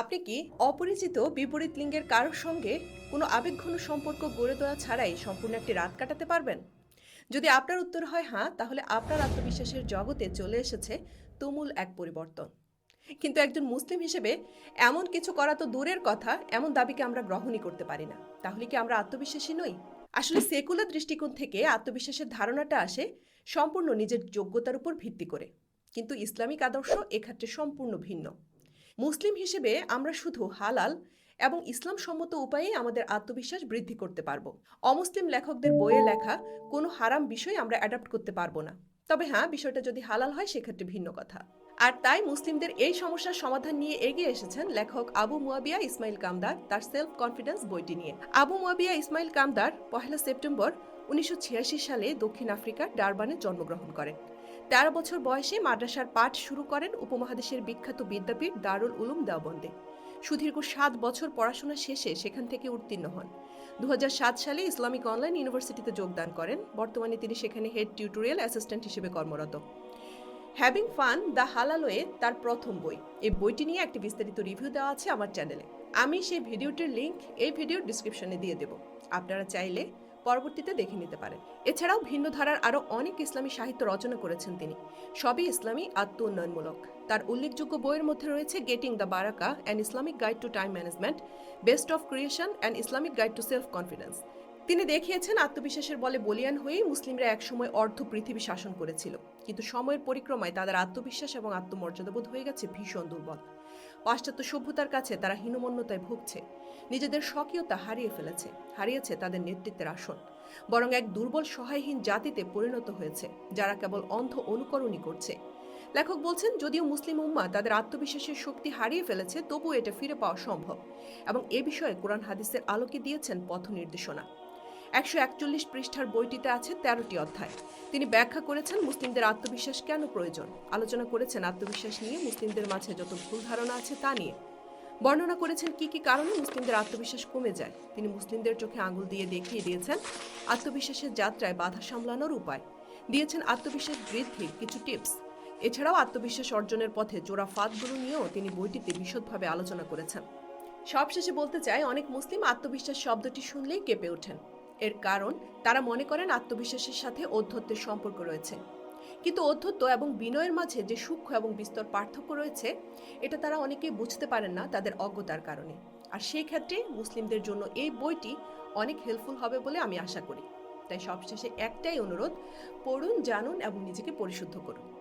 আপনি কি অপরিচিত বিপরীত লিঙ্গের কারোর সঙ্গে কোনো আবেগঘন সম্পর্ক গড়ে তোলা ছাড়াই সম্পূর্ণ একটি রাত কাটাতে পারবেন? যদি আপনার উত্তর হয় হ্যাঁ তাহলে আপনার আত্মবিশ্বাসের জগতে চলে এসেছে তুমুল এক পরিবর্তন। কিন্তু একজন মুসলিম হিসেবে এমন কিছু করা তো দূরের কথা, এমন দাবিকে আমরা গ্রহণই করতে পারি না। তাহলে কি আমরা আত্মবিশ্বাসী নই? আসলে সেকুলার দৃষ্টিকোণ থেকে আত্মবিশ্বাসের ধারণাটা আসে সম্পূর্ণ নিজের যোগ্যতার উপর ভিত্তি করে। কিন্তু ইসলামিক আদর্শ এক্ষেত্রে সম্পূর্ণ ভিন্ন। মুসলিম হিসেবে আমরা শুধু হালাল এবং ইসলাম সম্মত উপায়ে আমাদের আত্মবিশ্বাস বৃদ্ধি করতে পারব। অমুসলিম লেখকদের বইয়ে লেখা কোনো হারাম বিষয় আমরা অ্যাডাপ্ট করতে পারব না। তবে হ্যাঁ বিষয়টা যদি হালাল হয়, সেক্ষেত্রে ভিন্ন কথা। আর তাই মুসলিমদের এই সমস্যার সমাধান নিয়ে এগিয়ে এসেছেন লেখক আবু মুয়াবিয়া ইসমাইল কামদার তার সেলফ কনফিডেন্স বইটি নিয়ে। আবু মুয়াবিয়া ইসমাইল কামদার পহেলা সেপ্টেম্বর উনিশশো ছিয়াশি সালে দক্ষিণ আফ্রিকার ডারবানে জন্মগ্রহণ করেন। তেরো বছর বয়সে মাদ্রাসার পাঠ শুরু করেন উপমহাদেশের বিখ্যাত বিদ্যাপীঠ দারুল উলুম দেওবন্দে। সুদীর্ঘ সাত বছর পড়াশোনা শেষে সেখান থেকে উত্তীর্ণ হন। দুহাজার সাত সালে ইসলামিক অনলাইন ইউনিভার্সিটিতে যোগদান করেন। বর্তমানে তিনি সেখানে হেড টিউটোরিয়াল অ্যাসিস্ট্যান্ট হিসেবে কর্মরত। হ্যাভিং ফান দ্য হালালোয়ে তার প্রথম বই। এই বইটি নিয়ে একটি বিস্তারিত রিভিউ দেওয়া আছে আমার চ্যানেলে। আমি সেই ভিডিওটির লিংক এই ভিডিওর ডিসক্রিপশনে দিয়ে দেব। আপনারা চাইলে পরবর্তীতে দেখে নিতে পারেন। এছাড়াও ভিন্ন ধারার আরও অনেক ইসলামী সাহিত্য রচনা করেছেন তিনি। সবই ইসলামী আত্ম উন্নয়নমূলক তার উল্লেখযোগ্য বইয়ের মধ্যে রয়েছে getting the barakah and Islamic guide to time management best of creation and Islamic guide to self confidence তিনি দেখিয়েছেন আত্মবিশ্বাসের বলে বলিয়ান হয়েই মুসলিমরা একসময় অর্ধ পৃথিবী শাসন করেছিল। কিন্তু সময়ের পরিক্রমায় তাদের আত্মবিশ্বাস এবং আত্মমর্যাদাবোধ হয়ে গেছে ভীষণ দুর্বল। পাশ্চাত্য সভ্যতার কাছে তারা হীনমন্যতায় ভুগছে। নিজেদের স্বকীয়তা হারিয়ে ফেলেছে, হারিয়েছে তাদের নেতৃত্বের আসন। বরং এক দুর্বল সহায়হীন জাতিতে পরিণত হয়েছে, যারা কেবল অন্ধ অনুকরণই করছে। লেখক বলছেন, যদিও মুসলিম উম্মা তাদের আত্মবিশ্বাসের শক্তি হারিয়ে ফেলেছে, তবুও এটা ফিরে পাওয়া সম্ভব এবং এ বিষয়ে কোরআন হাদিসের আলোকে দিয়েছেন পথ নির্দেশনা একশো একচল্লিশ পৃষ্ঠার বইটিতে আছে তেরোটি অধ্যায়। তিনি ব্যাখ্যা করেছেন মুসলিমদের আত্মবিশ্বাস কেন প্রয়োজন? আলোচনা করেছেন আত্মবিশ্বাস নিয়ে মুসলিমদের মাঝে যত ভুল ধারণা আছে তা নিয়ে। বর্ণনা করেছেন কি কি কারণে মুসলিমদের আত্মবিশ্বাস কমে যায়? তিনি মুসলিমদের চোখে আঙুল দিয়ে দেখিয়ে দিয়েছেন আত্মবিশ্বাসের যাত্রায় বাধা সামলানোর উপায়। দিয়েছেন আত্মবিশ্বাস বৃদ্ধির কিছু টিপস। এছাড়াও আত্মবিশ্বাস অর্জনের পথে জোড়া ফাঁদগুলো নিয়েও তিনি বইটিতে বিশদভাবে আলোচনা করেছেন। সবশেষে বলতে চাই, অনেক মুসলিম আত্মবিশ্বাস শব্দটি শুনলেই কেঁপে ওঠেন। এর কারণ তারা মনে করেন আত্মবিশ্বাসের সাথে অধ্যত্বের সম্পর্ক রয়েছে। কিন্তু অধ্যত্ব এবং বিনয়ের মাঝে যে সূক্ষ্ম এবং বিস্তর পার্থক্য রয়েছে, এটা তারা অনেকেই বুঝতে পারেন না তাদের অজ্ঞতার কারণে। আর সেই ক্ষেত্রে মুসলিমদের জন্য এই বইটি অনেক হেল্পফুল হবে বলে আমি আশা করি। তাই সবশেষে একটাই অনুরোধ, পড়ুন, জানুন এবং নিজেকে পরিশুদ্ধ করুন।